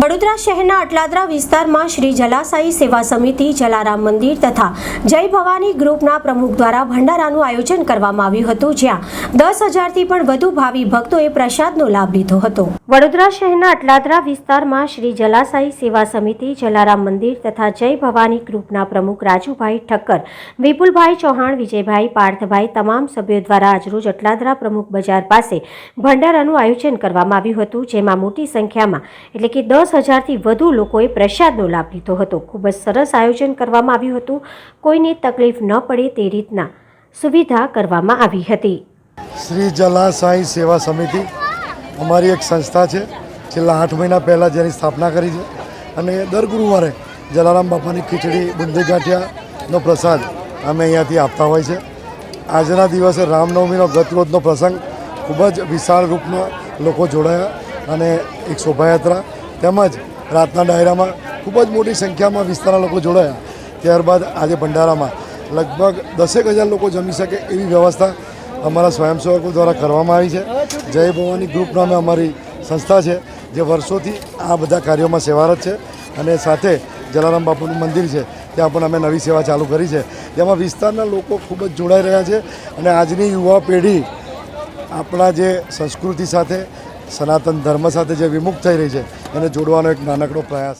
વડોદરા શહેરના અટલાદરા વિસ્તારમાં શ્રી જલાસાઈ સેવા સમિતિ, જલારામ મંદિર તથા જય ભવાની ગ્રુપના પ્રમુખ દ્વારા ભંડારાનું આયોજન કરવામાં આવ્યું હતું, જ્યાં દસ હજારથી પણ વધુ ભાવિ ભક્તોએ પ્રસાદનો લાભ લીધો હતો. વડોદરા શહેરના અટલાદરા વિસ્તારમાં શ્રી જલાસાઈ સેવા સમિતિ, જલારામ મંદિર તથા જય ભવાની ગ્રુપના પ્રમુખ રાજુભાઈ ઠક્કર, વિપુલભાઈ ચૌહાણ, વિજયભાઈ પાર્થભાઈ તમામ સભ્યો દ્વારા આજરોજ અટલાદરા પ્રમુખ બજાર પાસે ભંડારાનું આયોજન કરવામાં આવ્યું હતું, જેમાં મોટી સંખ્યામાં એટલે કે દસ હજારથી વધુ લોકોએ પ્રસાદનો લાભ લીધો હતો. ખૂબ જ સરસ આયોજન કરવામાં આવ્યું હતું. કોઈને તકલીફ ન પડે તે રીતના સુવિધા કરવામાં આવી હતી. શ્રી જલા સેવા સમિતિ અમારી એક સંસ્થા છે. છેલ્લા આઠ મહિના પહેલાં જેની સ્થાપના કરી છે. અને દર ગુરુવારે જલારામ બાપાની ખીચડી બુંદી ગાંઠિયાનો પ્રસાદ અમે અહીંયાથી આપતા હોય છે. આજના દિવસે રામનવમીનો ગતરોજનો પ્રસંગ ખૂબ જ વિશાળ રૂપમાં લોકો જોડાયા અને એક શોભાયાત્રા તેમજ રાતના ડાયરામાં ખૂબ જ મોટી સંખ્યામાં વિસ્તારના લોકો જોડાયા. ત્યારબાદ આજે ભંડારામાં લગભગ દસેક હજાર લોકો જમી શકે એવી વ્યવસ્થા અમારા સ્વયંસેવકો દ્વારા કરવામાં આવી છે. જય ભવાની ગ્રુપ નામે અમારી સંસ્થા છે, જે વર્ષોથી આ બધા કાર્યોમાં સેવારત છે અને સાથે જલારામ બાપુનું મંદિર છે, ત્યાં પણ અમે નવી સેવા ચાલુ કરી છે. જેમાં વિસ્તારના લોકો ખૂબ જ જોડાઈ રહ્યા છે અને આજની યુવા પેઢી આપણા જે સંસ્કૃતિ સાથે સનાતન ધર્મ સાથે જે વિમુખ થઈ રહી છે એને જોડવાનો એક નાનકડો પ્રયાસ.